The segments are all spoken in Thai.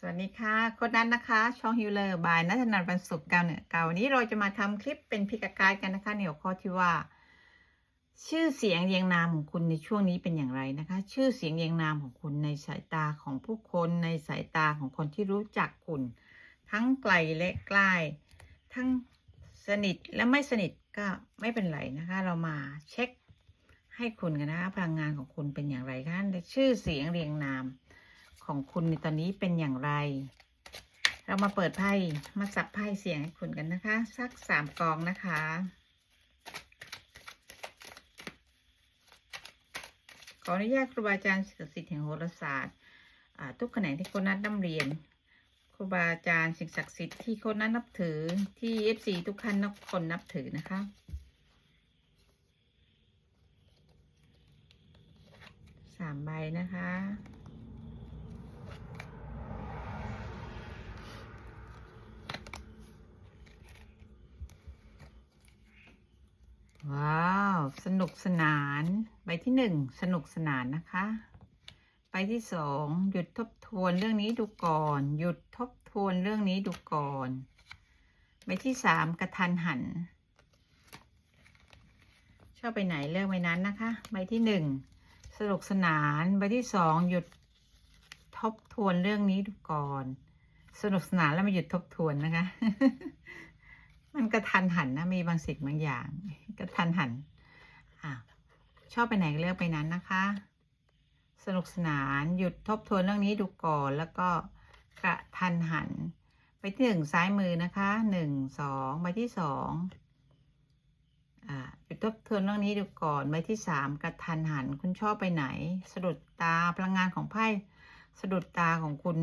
สวัสดีค่ะโคนนั้นนะคะ ช่องฮิวเลอร์บายนัทนันท์บรรสุขเก่าเหนือเก่าวันนี้เราจะมาทำคลิปเป็นพิกการกันนะคะในหัวข้อที่ว่า ชื่อเสียงเรียงนามของคุณในช่วงนี้เป็นอย่างไรนะคะ ชื่อเสียงเรียงนามของคุณในสายตาของผู้คนในสายตาของคนที่รู้จักคุณ ทั้งไกลและใกล้ทั้งสนิทและไม่สนิทก็ไม่เป็นไรนะคะ เรามาเช็คให้คุณกันนะคะพลังงานของคุณเป็นอย่างไรคะในชื่อเสียงเรียงนาม ของคุณในตอนนี้เป็นอย่างไร เรามาเปิดไพ่มาสับไพ่เสียงให้คุณกันนะคะ สักสามกองนะคะขออนุญาตครูบาอาจารย์ศักดิ์สิทธิ์แห่งโหราศาสตร์ทุกแขนงที่คนนัดนำเรียน ครูบาอาจารย์สิ่งศักดิ์สิทธิ์ที่คนนั้นนับถือที่เอฟซีทุกท่านนับคนนับถือนะคะ สามใบนะคะ ว้าว สนุกสนาน ใบที่หนึ่งสนุกสนานนะคะ ใบที่สองหยุดทบทวนเรื่องนี้ดูก่อน หยุดทบทวนเรื่องนี้ดูก่อน ใบที่สามกระทันหัน ชอบไปไหนเลือกใบนั้นนะคะ ใบที่หนึ่งสนุกสนาน ใบที่สองหยุดทบทวนเรื่องนี้ดูก่อน สนุกสนานแล้วมาหยุดทบทวนนะคะ มันกระทันหันนะมีบางสิ่งบางอย่างกระทันหัน อะชอบไปไหนเลือกไปนั้นนะคะ สนุกสนานหยุดทบทวนเรื่องนี้ดูก่อนแล้วก็กระทันหัน ไปที่หนึ่งซ้ายมือนะคะหนึ่งสองใบที่สองอ่าหยุดทบทวนเรื่องนี้ดูก่อนใบที่สามกระทันหัน คุณชอบไปไหน สะดุดตาพลังงานของไพ่สะดุดตาของคุณ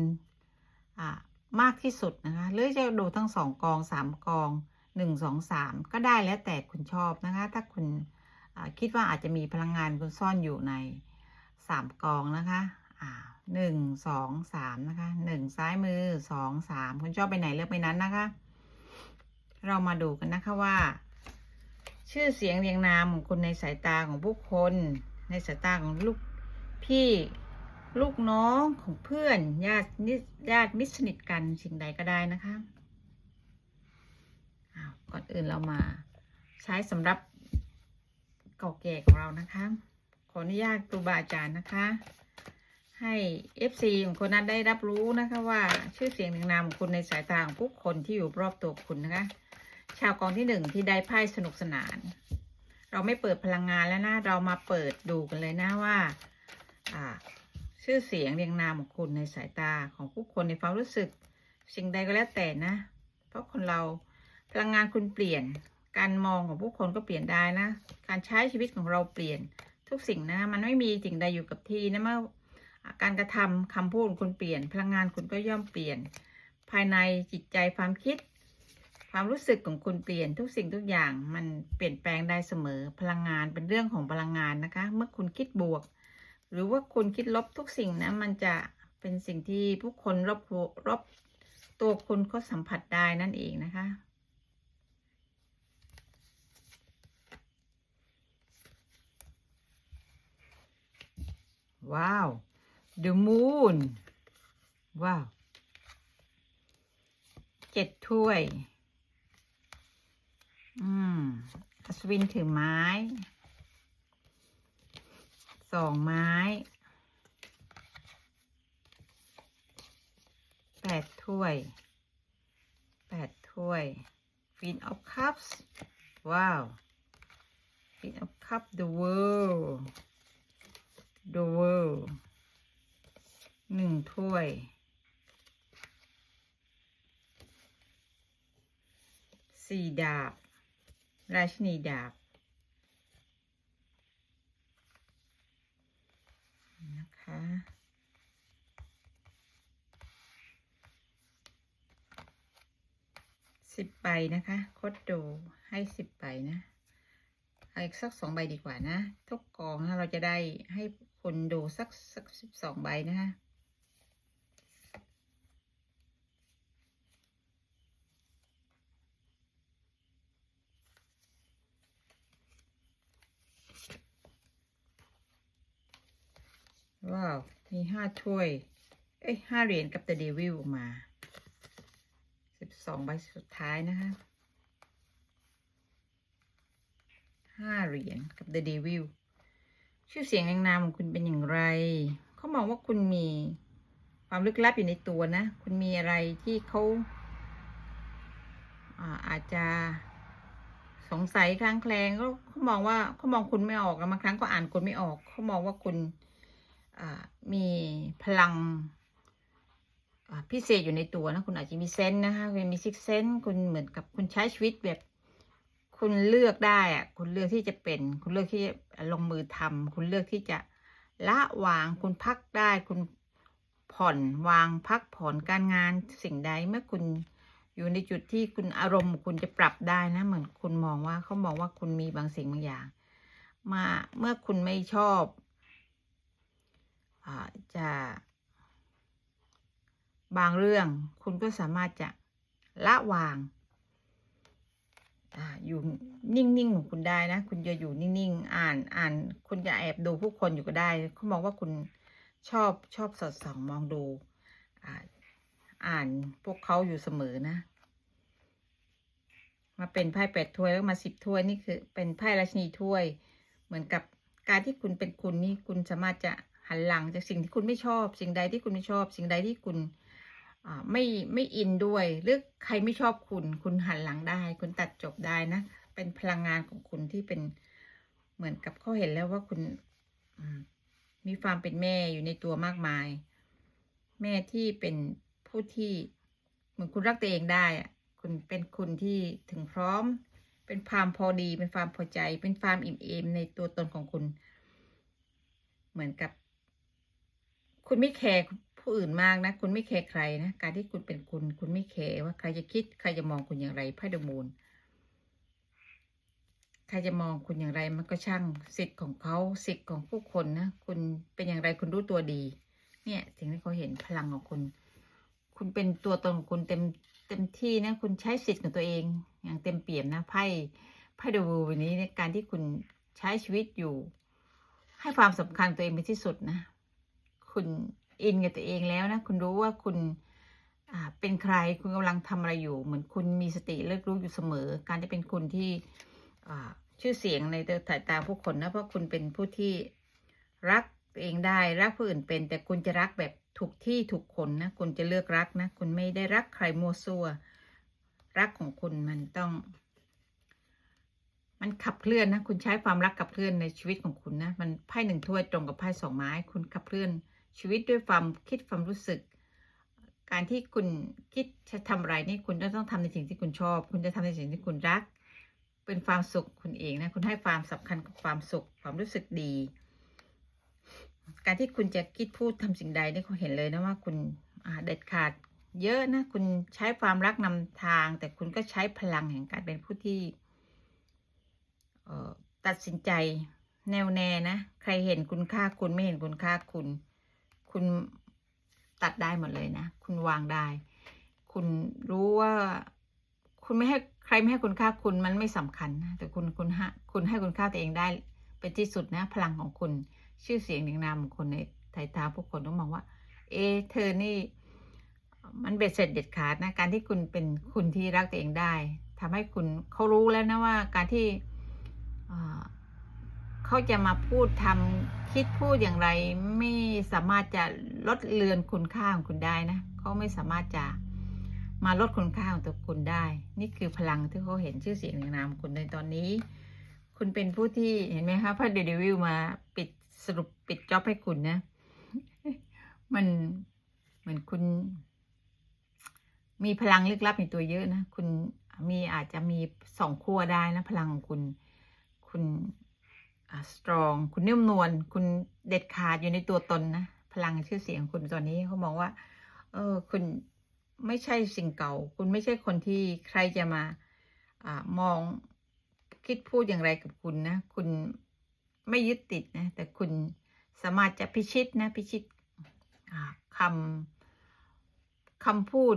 อ่ามากที่สุดนะคะหรือจะดูทั้งสองกองสามกองหนึ่งสองสามก็ได้แล้วแต่คุณชอบนะคะ ถ้าคุณ คิดว่าอาจจะมีพลังงานคุณซ่อนอยู่ในสามกองนะคะหนึ่งสองสามนะคะหนึ่งซ้ายมือสองสามคุณชอบไปไหนเลือกไปนั้นนะคะ เรามาดูกันนะคะว่า ชื่อเสียงเรียงนามของคุณในสายตาของผู้คน ในสายตาของลูกพี่ลูกน้องของเพื่อนญาติญาติมิตรสนิทกันสิ่งใดก็ได้นะคะก่อนอื่นเรามาใช้สำหรับ เก่าแก่ของเรานะคะ ขออนุญาตครูบาอาจารย์นะคะ ให้ FC ของคนนั้นได้รับรู้นะคะว่าชื่อเสียงหนึ่งนามของคุณในสายตาของผู้คนที่อยู่รอบตัวคุณนะคะ ชาวกองที่หนึ่งที่ได้ไพ่สนุกสนาน เราไม่เปิดพลังงานแล้วนะ เรามาเปิดดูกันเลยนะว่าอ่าชื่อเสียงเรียงนามของคุณในสายตาของผู้คนในความรู้สึก สิ่งใดก็แล้วแต่นะ เพราะคนเราพลังงานคุณเปลี่ยน การมองของผู้คนก็เปลี่ยนได้นะ การใช้ชีวิตของเราเปลี่ยนทุกสิ่งนะ มันไม่มีสิ่งใดอยู่กับที่นะเมื่อการกระทำคำพูดของคุณเปลี่ยน พลังงานคุณก็ย่อมเปลี่ยน ภายในจิตใจความคิด ความรู้สึกของคุณเปลี่ยนทุกสิ่งทุกอย่างมันเปลี่ยนแปลงได้เสมอ พลังงานเป็นเรื่องของพลังงานนะคะ เมื่อคุณคิดบวก หรือว่าคุณคิดลบทุกสิ่งนะมันจะเป็นสิ่งที่ผู้คนรอบรอบตัวคุณก็สัมผัสได้นั่นเองนะคะ ว้าว the moon ว้าว เจ็ดถ้วย อืมอัศวินถือไม้ สองไม้ แปดถ้วย แปดถ้วย Queen of Cups ว้าว Queen of Cups the world the world หนึ่งถ้วย สี่ดาบ ราชินีดาบ นะคะสิบใบนะคะ โคดดูให้สิบใบนะ เอาอีกสักสองใบดีกว่านะ ทุกกองนะเราจะได้ให้ คนดูสักสักสิบสองใบนะคะว้าว มีห้าถ้วย เอ้ยห้าเหรียญกับ The Devil มาสิบสองใบสุดท้ายนะคะห้าเหรียญกับ The Devil ชื่อเสียงแรงนามของคุณเป็นอย่างไร เขามองว่าคุณมีความลึกลับอยู่ในตัวนะ คุณมีอะไรที่เขาอาอาจจะสงสัยคลางแคลงก็เขามองว่าเขามองคุณไม่ออกอะบางครั้งก็อ่านคุณไม่ออกเขามองว่าคุณมีพลังพิเศษอยู่ในตัวนะ คุณอาจจะมีเซนส์นะคะคุณมีซิกเซนส์คุณเหมือนกับคุณใช้ชีวิตแบบ คุณเลือกได้อะคุณเลือกที่จะเป็น คุณเลือกที่จะลงมือทำคุณเลือกที่จะละวาง คุณพักได้ คุณผ่อนวางพักผ่อนการงานสิ่งใดเมื่อคุณอยู่ในจุดที่คุณอารมณ์คุณจะปรับได้นะ เหมือนคุณมองว่าเขามองว่าคุณมีบางสิ่งบางอย่าง มาเมื่อคุณไม่ชอบอจะบางเรื่องคุณก็สามารถจะละวาง อยู่นิ่งๆของคุณได้นะ คุณจะอยู่นิ่งๆ อ่านอ่าน คุณจะแอบดูผู้คนอยู่ก็ได้เขามองว่าคุณชอบชอบสอดส่องมองดู อ่าอ่านพวกเขาอยู่เสมอนะ มาเป็นไพ่แปดถ้วยแล้วมาสิบถ้วยนี่คือเป็นไพ่ราชนีถ้วย เหมือนกับการที่คุณเป็นคุณนี่คุณสามารถจะหันหลังจากสิ่งที่คุณไม่ชอบ สิ่งใดที่คุณไม่ชอบ สิ่งใดที่คุณ ไม่ไม่อินด้วยหรือใครไม่ชอบคุณ คุณหันหลังได้ คุณตัดจบได้นะ เป็นพลังงานของคุณที่เป็นเหมือนกับเขาเห็นแล้วว่าคุณมมีความเป็นแม่อยู่ในตัวมากมาย แม่ที่เป็นผู้ที่เหมือนคุณรักตัวเองได้อะคุณเป็นคุณที่ถึงพร้อม เป็นความพอดี เป็นความพอใจ เป็นความอิ่มเอมในตัวตนของคุณ เหมือนกับ คุณไม่แคร์ ผู้อื่นมากนะ คุณไม่แคร์ใครนะ การที่คุณเป็นคุณ คุณไม่แคร์ว่าใครจะคิด ใครจะมองคุณอย่างไรไพ่เดมูนใครจะมองคุณอย่างไรมันก็ช่างสิทธิ์ของเขาสิทธิ์ของผู้คนนะ คุณเป็นอย่างไรคุณรู้ตัวดี เนี่ย สิ่งที่เขาเห็นพลังของคุณ คุณเป็นตัวตนของคุณเต็มเต็มที่นะ คุณใช้สิทธิ์ของตัวเอง อย่างเต็มเปี่ยมนะไพ่ไพ่ดอะวูวันนี้ในการที่คุณใช้ชีวิตอยู่ ให้ความสำคัญตัวเองเป็นที่สุดนะ คุณ อินกับตัวเองแล้วนะ คุณรู้ว่าคุณเป็นใครคุณกำลังทำอะไรอยู่ เหมือนคุณมีสติเลิกรู้อยู่เสมอ การที่เป็นคุณที่ชื่อเสียงในสายตาผู้คนนะเพราะคุณเป็นผู้ที่รักตัวเองได้รักผู้อื่นเป็น แต่คุณจะรักแบบถูกที่ถูกคนนะคุณจะเลือกรักนะคุณไม่ได้รักใครมัวซัวรักของคุณมันต้อง มันขับเคลื่อนนะ คุณใช้ความรักขับเคลื่อนในชีวิตของคุณนะ มันไพ่หนึ่งถ้วยตรงกับไพ่สองไม้ คุณขับเคลื่อน ชีวิตด้วยความคิดความรู้สึก การที่คุณคิดจะทำอะไรนี่คุณจะต้องทำในสิ่งที่คุณชอบ คุณจะทำในสิ่งที่คุณรัก เป็นความสุขคุณเองนะคุณให้ความสำคัญกับความสุขความรู้สึกดี การที่คุณจะคิดพูดทำสิ่งใดนี่เขาเห็นเลยนะว่าคุณอ่าเด็ดขาดเยอะนะ คุณใช้ความรักนำทาง แต่คุณก็ใช้พลังแห่งการเป็นผู้ที่ เอ่อตัดสินใจแน่วแน่นะ ใครเห็นคุณค่าคุณไม่เห็นคุณค่าคุณ คุณตัดได้หมดเลยนะ คุณวางได้ คุณรู้ว่าคุณไม่ให้ใครไม่ให้คุณค่าคุณมันไม่สำคัญนะแต่คุณคุณให้คุณให้คุณค่าตัวเองได้เป็นที่สุดนะ พลังของคุณชื่อเสียงเรียงนามของคนในสายตาผู้คนต้องมองว่า เอเธอนี่ มันเบ็ดเสร็จเด็ดขาดนะ การที่คุณเป็นคุณที่รักตัวเองได้ทำให้คุณเขารู้แล้วนะว่าการที่อ่า เขาจะมาพูดทำคิดพูดอย่างไร ไม่สามารถจะลดเลือนคุณค่าของคุณได้นะเขาไม่สามารถจะมาลดคุณค่าของตัวคุณได้ นี่คือพลังที่เขาเห็นชื่อเสียงในนามคุณในตอนนี้ คุณเป็นผู้ที่เห็นไหมคะพระเดวิลมาปิดสรุปปิดจ็อบให้คุณนะ มันเหมือนคุณ มีพลังลึกลับในตัวเยอะนะ คุณมีอาจจะมีสองขั้วได้นะ พลังของคุณ คุณ สตรอง คุณนิ่มนวลคุณเด็ดขาดอยู่ในตัวตนนะ พลังชื่อเสียงคุณตอนนี้เขามองว่า เออ คุณไม่ใช่สิ่งเก่า คุณไม่ใช่คนที่ใครจะมาอ่ามองคิดพูดอย่างไรกับคุณนะ คุณไม่ยึดติดนะ แต่คุณสามารถจะพิชิตนะ พิชิตคำคำพูด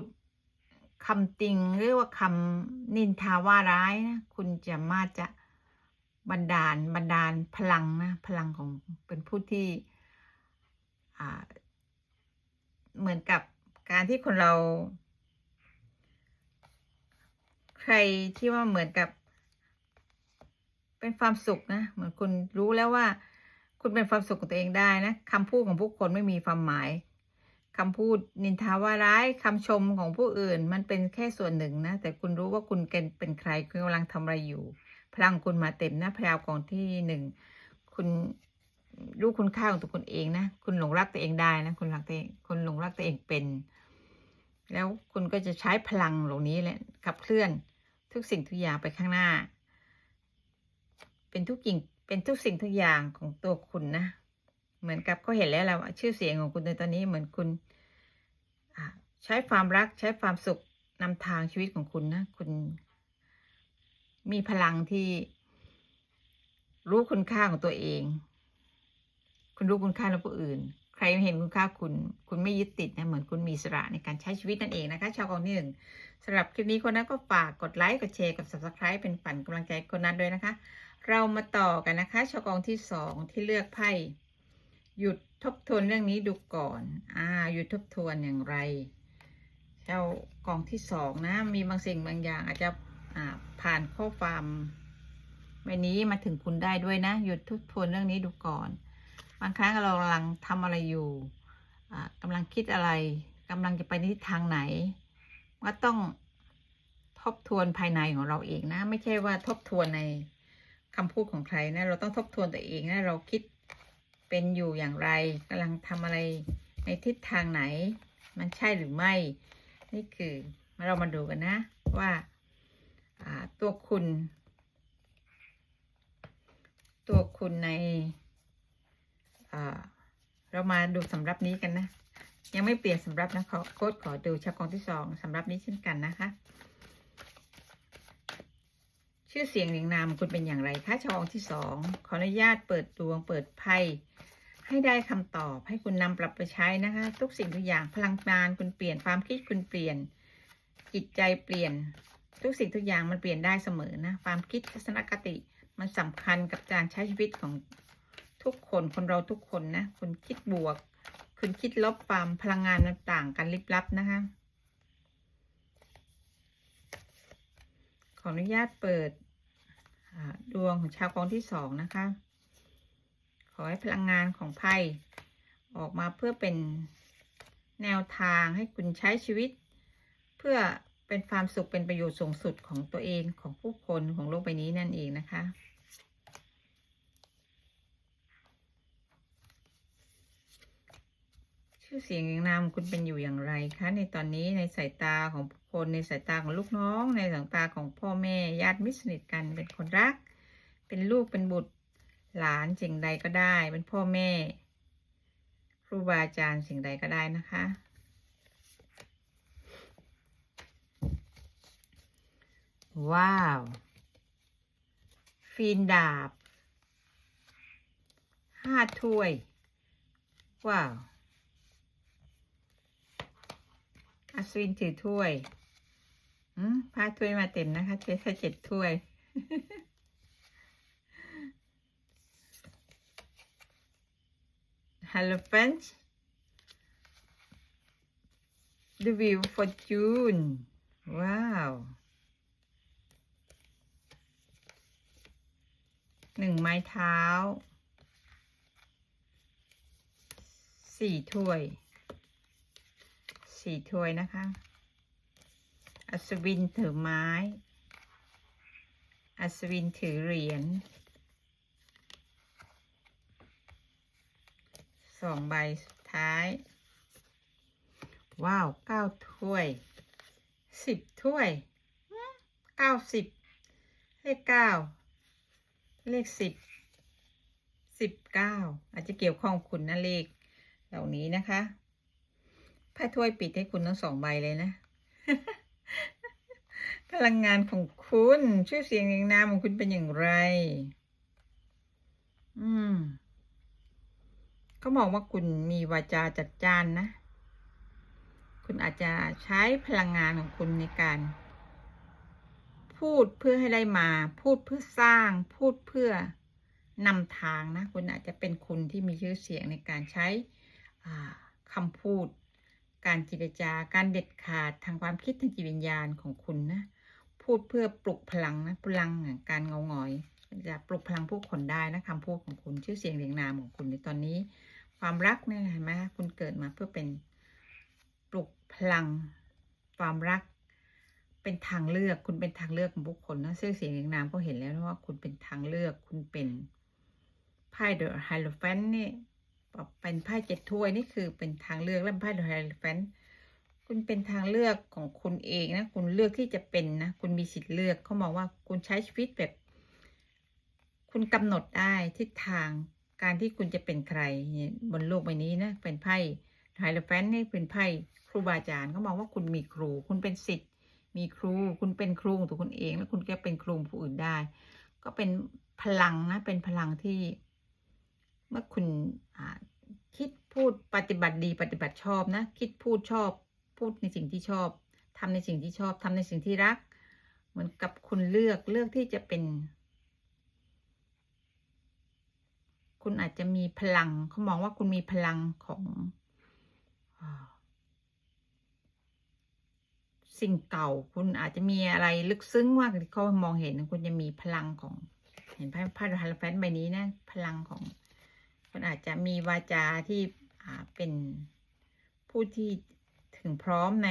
คำติง หรือว่าคำนินทาว่าร้ายนะ คุณจะมาจะ บันดาลบันดาลพลังนะพลังของเป็นผู้ที่เหมือนกับการที่คนเรา ใครที่ว่าเหมือนกับ เป็นความสุขนะเหมือนคุณรู้แล้วว่า คุณเป็นความสุขของตัวเองได้นะคำพูดของผู้คนไม่มีความหมายคำพูดนินทาว่าร้ายคำชมของผู้อื่น มันเป็นแค่ส่วนหนึ่งนะแต่คุณรู้ว่าคุณเป็นใครคุณกำลังทำอะไรอยู่ พลังคุณมาเต็มนะพยาวกองที่หนึ่งคุณรู้คุณค่าของตัวคุณเองนะคุณหลงรักตัวเองได้นะคุณรักตัวเองคุณหลงรักตัวเองเป็น แล้วคุณก็จะใช้พลังเหล่านี้แหละขับเคลื่อนทุกสิ่งทุกอย่างไปข้างหน้า เป็นทุกสิ่งเป็นทุกสิ่งทุกอย่างของตัวคุณนะเหมือนกับก็เห็นแล้วแหละว่าชื่อเสียงของคุณในตอนนี้เหมือนคุณใช้ความรักใช้ความสุขนำทางชีวิตของคุณนะ คุณ มีพลังที่รู้คุณค่าของตัวเอง คุณรู้คุณค่าของผู้อื่น ใครเห็นคุณค่าคุณ คุณไม่ยึดติดนะเหมือนคุณมีสระในการใช้ชีวิตนั่นเองนะคะ ชาวกองที่หนึ่งสำหรับคลิปนี้คนนั้นก็ฝากกดไลค์กดแชร์กด subscribe เป็นฝันกำลังใจคนนั้นด้วยนะคะ เรามาต่อกันนะคะ ชาวกองที่สองที่เลือกไพ่หยุดทบทวนเรื่องนี้ดูก่อน อ่า หยุดทบทวนอย่างไร เจ้ากองที่สองนะ มีบางสิ่งบางอย่างอาจจะ ผ่านข้อความใบนี้มาถึงคุณได้ด้วยนะ หยุดทบทวนเรื่องนี้ดูก่อน บางครั้งเรากำลังทำอะไรอยู่กำลังคิดอะไรกำลังจะไปในทิศทางไหน ก็ต้องทบทวนภายในของเราเองนะ ไม่ใช่ว่าทบทวนในคำพูดของใครนะ เราต้องทบทวนตัวเองนะ เราคิดเป็นอยู่อย่างไรกำลังทำอะไรในทิศทางไหน มันใช่หรือไม่ นี่คือเรามาดูกันนะว่า ตัวคุณ ตัวคุณในเรามาดูสำรับนี้กันนะ ยังไม่เปลี่ยนสำรับนะขอโค้ดขอดูชาวกองที่สองสำรับนี้เช่นกันนะคะ ชื่อเสียงเรียงนามคุณเป็นอย่างไรคะชาวกองที่สองขออนุญาตเปิดดวงเปิดไพ่ให้ได้คำตอบให้คุณนำปรับไปใช้นะคะ ทุกสิ่งทุกอย่างพลังงานคุณเปลี่ยนความคิดคุณเปลี่ยน จิตใจเปลี่ยน ทุกสิ่งทุกอย่างมันเปลี่ยนได้เสมอนะ ความคิดทัศนคติมันสำคัญกับการใช้ชีวิตของทุกคนคนเราทุกคนนะคุณคิดบวก คุณคิดลบความพลังงานมันต่างกันลิบลับนะคะ ขออนุญาตเปิดดวงของชาวกองที่สองนะคะ ขอให้พลังงานของไพ่ออกมาเพื่อเป็นแนวทางให้คุณใช้ชีวิต เพื่อ เป็นความสุขเป็นประโยชน์สูงสุดของตัวเองของผู้คนของโลกใบนี้นั่นเองนะคะ ชื่อเสียงอย่างนามคุณเป็นอยู่อย่างไรคะในตอนนี้ในสายตาของผู้คนในสายตาของลูกน้อง ในสายตาของพ่อแม่ญาติมิตรสนิทกันเป็นคนรัก เป็นลูกเป็นบุตรหลานสิ่งใดก็ได้ เป็นพ่อแม่ ครูบาอาจารย์สิ่งใดก็ได้นะคะ ว้าว ฟีนดาบห้าถ้วย ว้าวอัศวินถือถ้วยอืมพาถ้วยมาเต็มนะคะถ้วยแค่เจ็ดถ้วย Hello friends The Wheel of Fortune ว้าว หนึ่งไม้เท้าสี่ถ้วยสี่ถ้วยนะคะ อัศวินถือไม้ อัศวินถือเหรียญสองใบสุดท้าย ว้าวเก้าถ้วยสิบถ้วยเก้าสิบเลขเก้า เลขสิบสิบเก้าอาจจะเกี่ยวข้องคุณนะเลข เหล่านี้นะคะไพ่ถ้วยปิดให้คุณทั้งสองใบเลยนะ พลังงานของคุณชื่อเสียงเรียงนามของคุณเป็นอย่างไร อืมเขาบอกว่าคุณมีวาจาจัดจ้านนะ คุณอาจจะใช้พลังงานของคุณในการ พูดเพื่อให้ได้มา พูดเพื่อสร้าง พูดเพื่อนำทางนะ คุณอาจจะเป็นคุณที่มีชื่อเสียงในการใช้คำพูด การจิตจาการเด็ดขาดทางความคิดทางจิตวิญญาณของคุณนะ พูดเพื่อปลุกพลังนะพลังการเงาหงอยจะปลุกพลังผู้คนได้นะคำพูดของคุณชื่อเสียงเรียงนามของคุณในตอนนี้ ความรักเนี่ยเห็นไหมคุณเกิดมาเพื่อเป็นปลุกพลังความรัก เป็นทางเลือก คุณเป็นทางเลือกของบุคคลนะชื่อเสียงเรียงนามก็เห็นแล้วนะว่าคุณเป็นทางเลือก คุณเป็นไพ่เดอะไฮโลแฟนนี่เป็นไพ่เจ็ดถ้วยนี่คือเป็นทางเลือกและไพ่เดอะไฮโลแฟนคุณเป็นทางเลือกของคุณเองนะ คุณเลือกที่จะเป็นนะ คุณมีสิทธิ์เลือกเขามองว่าคุณใช้ชีวิตแบบ คุณกำหนดได้ทิศทางการที่คุณจะเป็นใครบนโลกใบนี้นะ เป็นไพ่ไฮโลแฟนนี่เป็นไพ่ครูบาอาจารย์เขามองว่าคุณมีครู คุณเป็นสิทธิ์ มีครูคุณเป็นครูของตัวคุณเอง แล้วคุณก็เป็นครูผู้อื่นได้ ก็เป็นพลังนะเป็นพลังที่ เมื่อคุณคิดพูดปฏิบัติดีปฏิบัติชอบนะ คิดพูดชอบ พูดในสิ่งที่ชอบทำในสิ่งที่ชอบทำในสิ่งที่รัก เหมือนกับคุณเลือกเลือกที่จะเป็น คุณอาจจะมีพลังเขามองว่าคุณมีพลังของ สิ่งเก่า คุณอาจจะมีอะไรลึกซึ้งมากที่เขามองเห็นคุณจะมีพลังของ เห็นไพ่ไพ่ฮาร์แฟนใบนี้นะ พลังของ คุณอาจจะมีวาจาที่อ่าเป็นผู้ที่ถึงพร้อมใน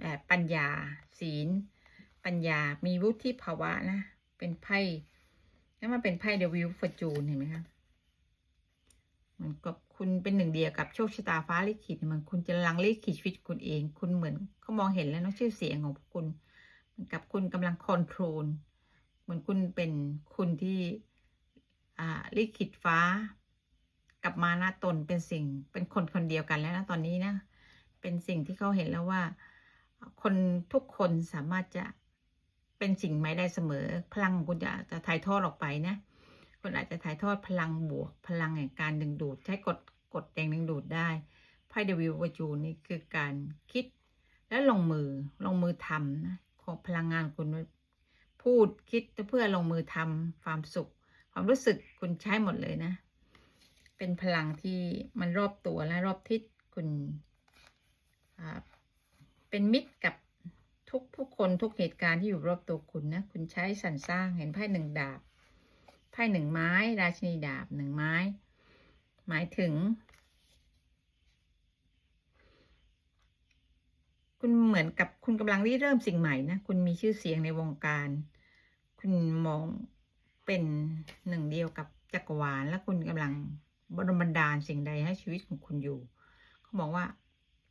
แบบปัญญาศีล ปัญญามีวุฒิภาวะนะ เป็นไพ่แล้วมันเป็นไพ่เดวิลฟอร์จูนเห็นไหมคะมือนกับ คุณเป็นหนึ่งเดียวกับโชคชะตาฟ้าลิขิตเหมือนคุณจะลังลิขิตชีวิตคุณเอง คุณเหมือนเขามองเห็นแล้วเนอะชื่อเสียงของคุณเหมือนกับคุณกำลังคอนโทรลเหมือนคุณเป็นคุณที่อ่าลิขิตฟ้า กับมานะตนเป็นสิ่งเป็นคนคนเดียวกันแล้วนะตอนนี้นะ เป็นสิ่งที่เขาเห็นแล้วว่า คนทุกคนสามารถจะเป็นสิ่งใหม่ได้เสมอ พลังของคุณจะจะถ่ายทอดออกไปนะคุณอาจจะถ่ายทอดพลังบวก พลังแห่งการดึงดูดใช้กด กดแรงดึงดูดได้ไพ่เดวิลวจูนี่คือการคิดและลงมือลงมือทำนะของพลังงานคุณพูดคิดเพื่อลงมือทำความสุข ความรู้สึกคุณใช้หมดเลยนะ เป็นพลังที่มันรอบตัวและรอบทิศคุณเป็นมิตรกับทุกผู้คนทุกเหตุการณ์ที่อยู่รอบตัวคุณนะ คุณใช้สรรสร้างเห็นไพ่หนึ่งดาบไพ่หนึ่งไม้ ราชินีดาบหนึ่งไม้ หมายถึง คุณเหมือนกับคุณกำลังริเริ่มสิ่งใหม่นะคุณมีชื่อเสียงในวงการ คุณมองเป็นหนึ่งเดียวกับจักรวาลและคุณกำลังบรมบันดาลสิ่งใดให้ชีวิตของคุณอยู่เขาบอกว่า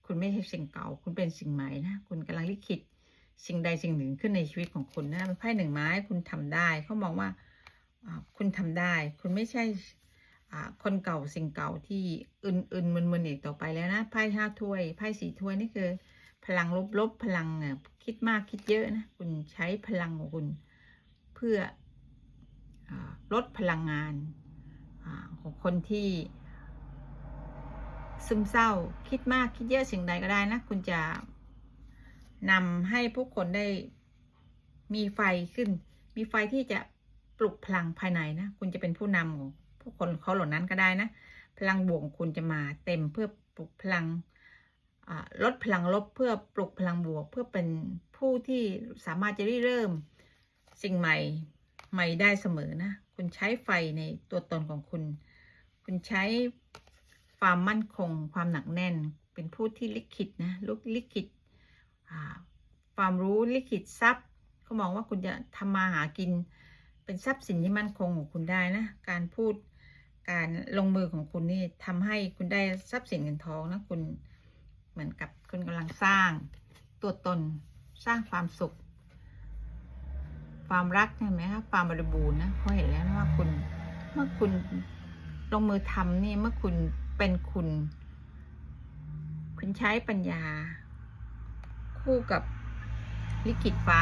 คุณไม่ใช่สิ่งเก่า คุณเป็นสิ่งใหม่นะคุณกำลังลิขิตสิ่งใดสิ่งหนึ่งขึ้นในชีวิตของคุณนะเป็นไพ่หนึ่งไม้คุณทำได้เขามองว่าคุณทำได้ คุณไม่ใช่ คนเก่าสิ่งเก่าที่อื่นๆมึนๆอีกต่อไปแล้วนะไพ่ห้าถ้วยไพ่สี่ถ้วยนี่คือ พลังลบๆพลังคิดมากคิดเยอะนะคุณใช้พลังของคุณเพื่ออลดพลังงานอของคนที่ซึมเศร้าคิดมากคิดเยอะสิ่งใดก็ได้นะ คุณจะนำให้ผู้คนได้มีไฟขึ้น มีไฟที่จะปลุกพลังภายในนะ คุณจะเป็นผู้นำของ คนเขาเหล่านั้นก็ได้นะ พลังบวกคุณจะมาเต็มเพื่อปลุกพลังลดพลังลบเพื่อปลุกพลังบวก เพื่อเป็นผู้ที่สามารถจะริเริ่ม สิ่งใหม่ใหม่ได้เสมอนะ คุณใช้ไฟในตัวตนของคุณ คุณใช้ความมั่นคง ความหนักแน่น เป็นผู้ที่ลิขิตนะลุกลิขิตความรู้ลิขิตทรัพย์เขามองว่าคุณจะทำมาหากินเป็นทรัพย์สินที่มั่นคงของคุณได้นะ การพูด การลงมือของคุณนี่ทำให้คุณได้ทรัพย์สินเงินทองนะคุณเหมือนกับคุณกำลังสร้าง ตัวตนสร้างความสุข ความรักเห็นไหมคะความบริบูรณ์นะเขาเห็นแล้วนะว่าคุณเมื่อคุณลงมือทำนี่เมื่อคุณเป็นคุณ คุณใช้ปัญญา คู่กับลิขิตฟ้า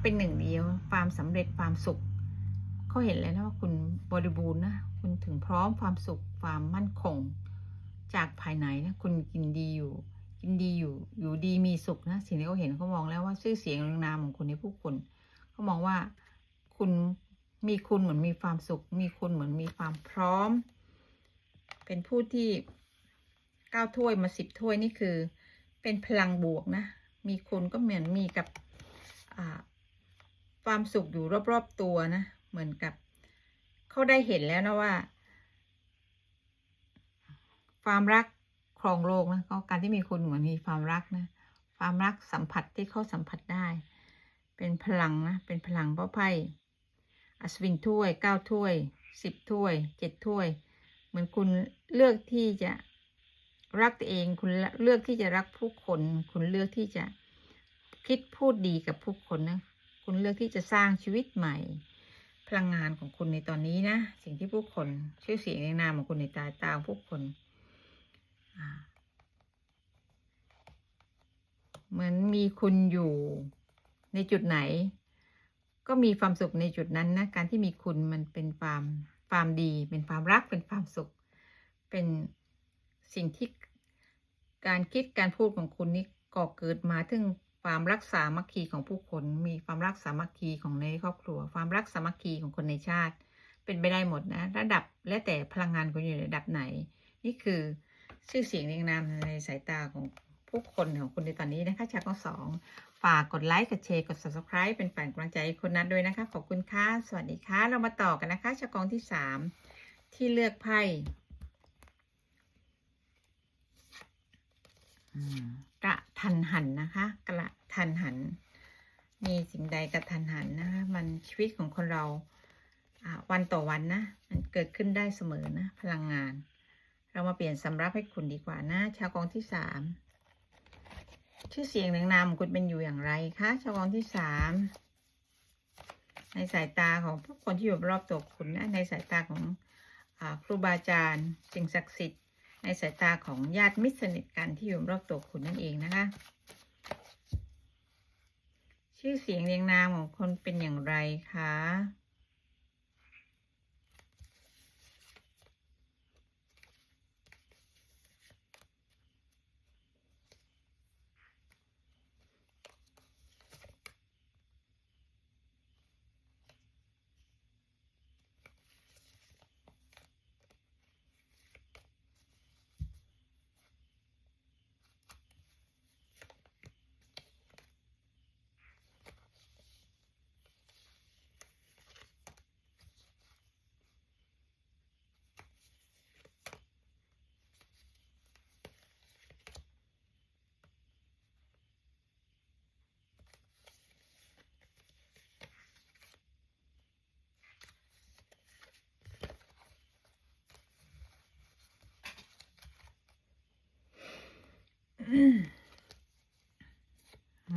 เป็นหนึ่งเดียว ความสำเร็จความสุขเขาเห็นแล้วนะว่าคุณบริบูรณ์นะ คุณถึงพร้อมความสุขความมั่นคง จากภายในนะคุณกินดีอยู่ กินดีอยู่อยู่ดีมีสุขนะสิ่งที่เขาเห็นเขามองแล้วว่าชื่อเสียงเรียงนามของคุณในผู้คนเขามองว่าคุณมีคุณเหมือนมีความสุข มีคุณเหมือนมีความพร้อม เป็นผู้ที่เก้าถ้วยมาสิบถ้วยนี่คือ เป็นพลังบวกนะ มีคุณก็เหมือนมีกับความสุขอยู่รอบๆตัวนะ เหมือนกับ เขาได้เห็นแล้วนะว่า ความรักครองโลกนะก็การที่มีคุณเหมือนมีความรักนะ ความรักสัมผัสที่เขาสัมผัสได้ เป็นพลังนะ เป็นพลังเพราะไพ่อัศวินถ้วยเก้าถ้วยสิบถ้วยเจ็ดถ้วย เหมือนคุณเลือกที่จะรักตัวเองคุณเลือกที่จะรักผู้คน คุณเลือกที่จะคิดพูดดีกับผู้คนนะ คุณเลือกที่จะสร้างชีวิตใหม่ ลังงานของคุณในตอนนี้นะ สิ่งที่ผู้คนชื่อเสียงในนามของคุณในตาตาของผู้คนเหมือนมีคุณอยู่ในจุดไหน ก็มีความสุขในจุดนั้นนะการที่มีคุณมันเป็นความความดี เป็นความรักเป็นความสุข เป็นสิ่งที่การคิดการพูดของคุณนี่ก่อเกิดมาถึง ความรักสามัคคีของผู้คนมีความรักสามัคคีของในครอบครัว ความรักสามัคคีของคนในชาติ เป็นไปได้หมดนะระดับและแต่พลังงานคุณอยู่ในระดับไหน นี่คือชื่อเสียงเรียงนามในสายตาของผู้คนของคุณในตอนนี้นะคะชาวกองสองฝากกดไลค์กดแชร์กด subscribe เป็นฝ่ายกำลังใจคุณนัทด้วยนะคะ ขอบคุณค่ะสวัสดีค่ะเรามาต่อกันนะคะชาวกองที่สามที่เลือกไพ่อืม กระทันหันนะคะ กระทันหัน มีสิ่งใดกระทันหันนะคะ มันชีวิตของคนเราวันต่อวันนะ มันเกิดขึ้นได้เสมอนะ พลังงาน เรามาเปลี่ยนสำรับให้คุณดีกว่านะ ชาวกองที่สามชื่อเสียงเรียงนามของคุณเป็นอยู่อย่างไรคะ ชาวกองที่สามในสายตาของผู้คนที่อยู่รอบตัวคุณนะในสายตาของอครูบาอาจารย์สิ่งศักดิ์สิทธิ์ ในสายตาของญาติมิตรสนิทกันที่อยู่รอบตัวคุณนั่นเองนะคะ ชื่อเสียงเรียงนามของคนเป็นอย่างไรคะ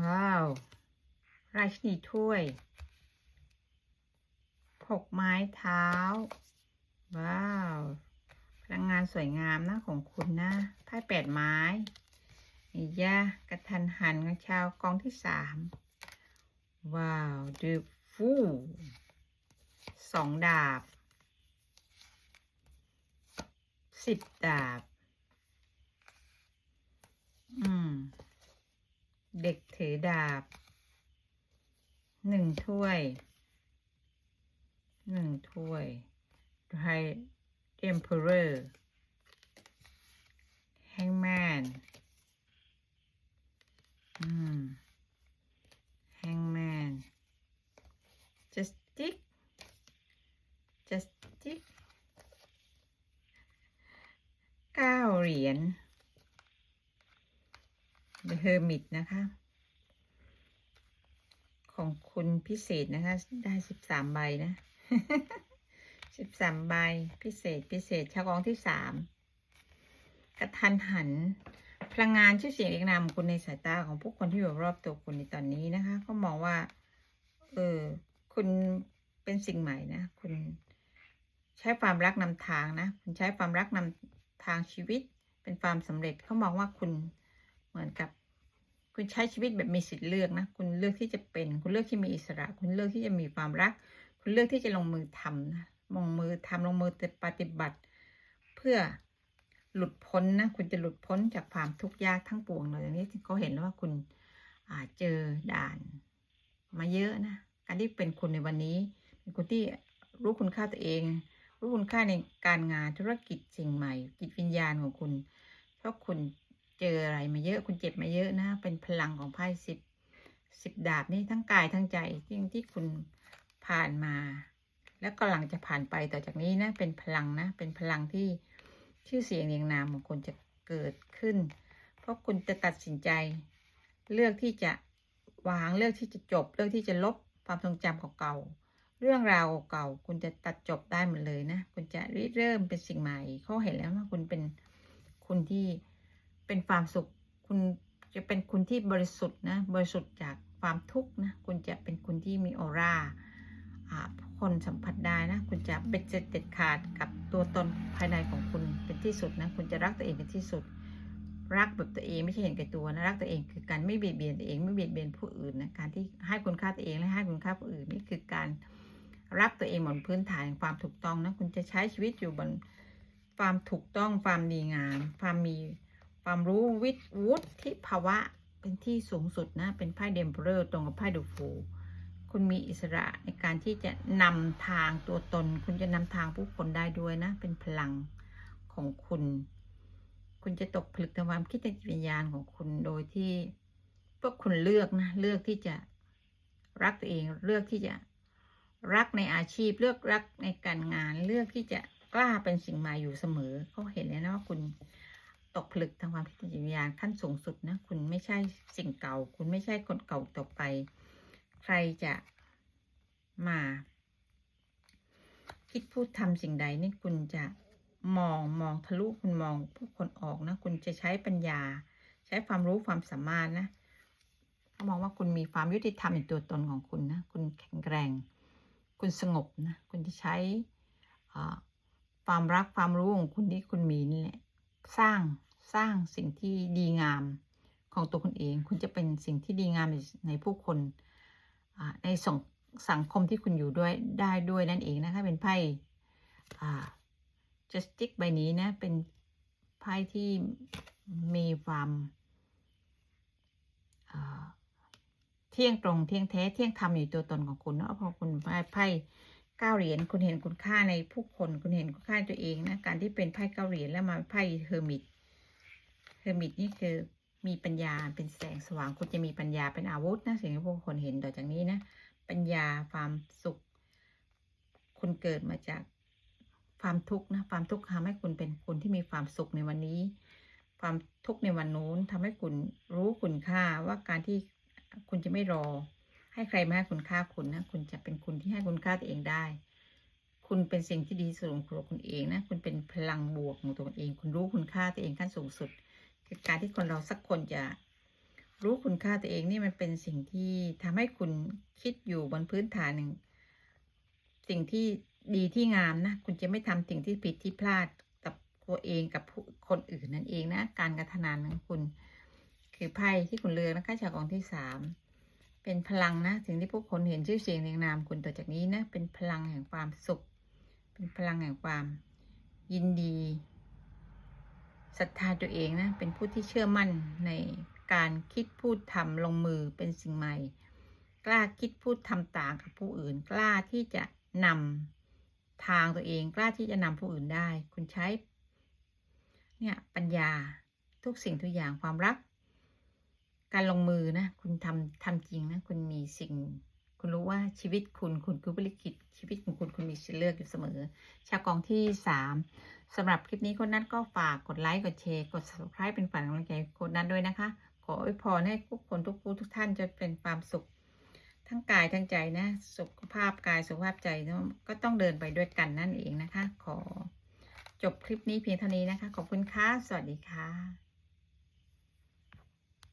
ว้าว ราชินีถ้วยหกไม้เท้า ว้าว พลังงานสวยงามนะของคุณนะไพ่แปดไม้อียากระทันหันของชาวกองที่สามว้าวดูฟูสองดาบสิบดาบ อืม เด็กถือดาบ หนึ่งถ้วยหนึ่งถ้วยไฮเอ็มเพอเรอร์แฮงแมนอืมแฮงแมน justice justice เก้าเหรียญ The Hermit นะคะ ณพิเศษนะคะ ได้สิบสามใบนะสิบสามใบพิเศษพิเศษชาวกองที่สามกระทันหัน พลังงานชื่อเสียงเอกนามคุณในสายตาของผู้คนที่อยู่รอบตัวคุณในตอนนี้นะคะ ก็มองว่า เออ คุณเป็นสิ่งใหม่นะ คุณใช้ความรักนำทางนะ คุณใช้ความรักนำทางชีวิต เป็นความสำเร็จเขามองว่าคุณเหมือนกับ คุณใช้ชีวิตแบบมีสิทธิ์เลือกนะ คุณเลือกที่จะเป็น คุณเลือกที่มีอิสระ คุณเลือกที่จะมีความรัก คุณเลือกที่จะลงมือทำนะลงมือทำลงมือปฏิบัติ เพื่อหลุดพ้นนะ คุณจะหลุดพ้นจากความทุกข์ยากทั้งปวงเลยอย่างนี้เขาเห็นแล้วว่าคุณเจอด่าน มาเยอะนะ การที่เป็นคุณในวันนี้ เป็นคนที่รู้คุณค่าตัวเอง รู้คุณค่าในการงานธุรกิจสิ่งใหม่ จิตวิญญาณของคุณ เพราะคุณ เจออะไรมาเยอะคุณเจ็บมาเยอะนะ เป็นพลังของไพ่สิบสิบดาบนี่ทั้งกายทั้งใจที่ที่คุณผ่านมา แล้วกำลังจะผ่านไปต่อจากนี้นะ เป็นพลังนะ เป็นพลังที่ชื่อเสียงเรียงนามของคุณจะเกิดขึ้น เพราะคุณจะตัดสินใจ เลือกที่จะวางเลือกที่จะจบ เลือกที่จะลบความทรงจำเก่าๆเรื่องราวเก่าคุณจะตัดจบได้หมดเลยนะ คุณจะริเริ่มเป็นสิ่งใหม่เขาเห็นแล้วว่าคุณเป็นคุณที่ เป็นความสุข คุณจะเป็นคุณที่บริสุทธิ์นะ บริสุทธิ์จากความทุกข์นะ คุณจะเป็นคุณที่มีออร่าคนสัมผัสได้นะ คุณจะเป็นเด็ดขาดกับตัวตนภายในของคุณเป็นที่สุดนะ คุณจะรักตัวเองเป็นที่สุด รักแบบตัวเองไม่ใช่เห็นแก่ตัวนะ รักตัวเองคือการไม่เบียดเบียนตัวเองไม่เบียดเบียนผู้อื่นนะ การที่ให้คุณค่าตัวเองและให้คุณค่าผู้อื่นนี่คือการรักตัวเองบนพื้นฐานความถูกต้องนะ คุณจะใช้ชีวิตอยู่บนความถูกต้องความดีงามความมี ความรู้วิทย์วุฒิภาวะเป็นที่สูงสุดนะ เป็นไพ่เดมเพลอร์ตรงกับไพ่ดูฟูคุณมีอิสระในการที่จะนำทางตัวตน คุณจะนำทางผู้คนได้ด้วยนะ เป็นพลังของคุณ คุณจะตกผลึกทางความคิดในจิตวิญญาณของคุณโดยที่พวกคุณเลือกนะ เลือกที่จะรักตัวเอง เลือกที่จะรักในอาชีพ เลือกรักในการงาน เลือกที่จะกล้าเป็นสิ่งใหม่อยู่เสมอเขาเห็นแล้วนะว่าคุณ ตกผลึกทางความคิดจิตวิญญาณขั้นสูงสุดนะคุณไม่ใช่สิ่งเก่า คุณไม่ใช่คนเก่าต่อไป ใครจะมา คิดพูดทำสิ่งใดนี่คุณจะมองมองทะลุคุณมองผู้คนออกนะ คุณจะใช้ปัญญา ใช้ความรู้ความสามารถนะเขามองว่าคุณมีความยุติธรรมในตัวตนของคุณนะคุณแข็งแกร่งคุณสงบนะคุณที่ใช้ความรักความรู้ของคุณที่คุณมีนี่แหละสร้าง สร้างสิ่งที่ดีงามของตัวคุณเอง คุณจะเป็นสิ่งที่ดีงามในผู้คนในสังสังคมที่คุณอยู่ด้วยได้ด้วยนั่นเองนะคะ เป็นไพ่ justice ใบนี้นะ เป็นไพ่ที่มีความเที่ยงตรงเที่ยงแท้เที่ยงธรรมอยู่ตัวตนของคุณเนาะพอคุณไพ่ไพ่เก้าเหรียญคุณเห็นคุณค่าในผู้คน คุณเห็นคุณค่าตัวเองนะการที่เป็นไพ่เก้าเหรียญแล้วมาไพ่เฮอร์มิต เฮอร์มิตนี่คือมีปัญญาเป็นแสงสว่างคุณจะมีปัญญาเป็นอาวุธนะสิ่งที่พวกคนเห็นต่อจากนี้นะ ปัญญาความสุข คุณเกิดมาจากความทุกข์นะความทุกข์ทำให้คุณเป็นคนที่มีความสุขในวันนี้ ความทุกข์ในวันนู้นทำให้คุณรู้คุณค่าว่าการที่คุณจะไม่รอ ให้ใครมาให้คุณค่าคุณนะคุณจะเป็นคุณที่ให้คุณค่าตัวเองได้ คุณเป็นสิ่งที่ดีสุดของตัวคุณเองนะคุณเป็นพลังบวกของตัวเอง คุณรู้คุณค่าตัวเองขั้นสูงสุด คือการที่คนเราสักคนจะรู้คุณค่าตัวเองนี่มันเป็นสิ่งที่ทำให้คุณคิดอยู่บนพื้นฐานหนึ่ง สิ่งที่ดีที่งามนะ คุณจะไม่ทำสิ่งที่ผิดที่พลาดกับตัวเองกับคนอื่นนั่นเองนะ การกระทำงานของคุณ คือไพ่ที่คุณเลือกนะคะจากกองที่สามเป็นพลังนะสิ่งที่ผู้คนเห็นชื่อเสียงเรียงนามคุณต่อจากนี้นะ เป็นพลังแห่งความสุข เป็นพลังแห่งความยินดี ศรัทธาตัวเองนะ เป็นผู้ที่เชื่อมั่นในการคิดพูดทำลงมือเป็นสิ่งใหม่ กล้าคิดพูดทำต่างกับผู้อื่น กล้าที่จะนำทางตัวเอง กล้าที่จะนำผู้อื่นได้ คุณใช้ เนี่ยปัญญาทุกสิ่งทุกอย่างความรัก การลงมือนะ คุณทำทำจริงนะ คุณมีสิ่ง คุณรู้ว่าชีวิตคุณคุณคือบริกิตชีวิตของคุณคุณมีสิทธิ์เลือกอยู่เสมอ ชาวกองที่สาม สำหรับคลิปนี้คนนั้นก็ฝากกดไลค์กดแชร์กด subscribe เป็นฝันกำลังใจคนนั้นด้วยนะคะ ขออวยพรให้ทุกคนทุกผู้ทุกท่านจะเป็นความสุข ทั้งกายทั้งใจนะ สุขภาพกายสุขภาพใจก็ต้องเดินไปด้วยกันนั่นเองนะคะ ขอจบคลิปนี้เพียงเท่านี้นะคะ ขอบคุณค่ะ สวัสดีค่ะ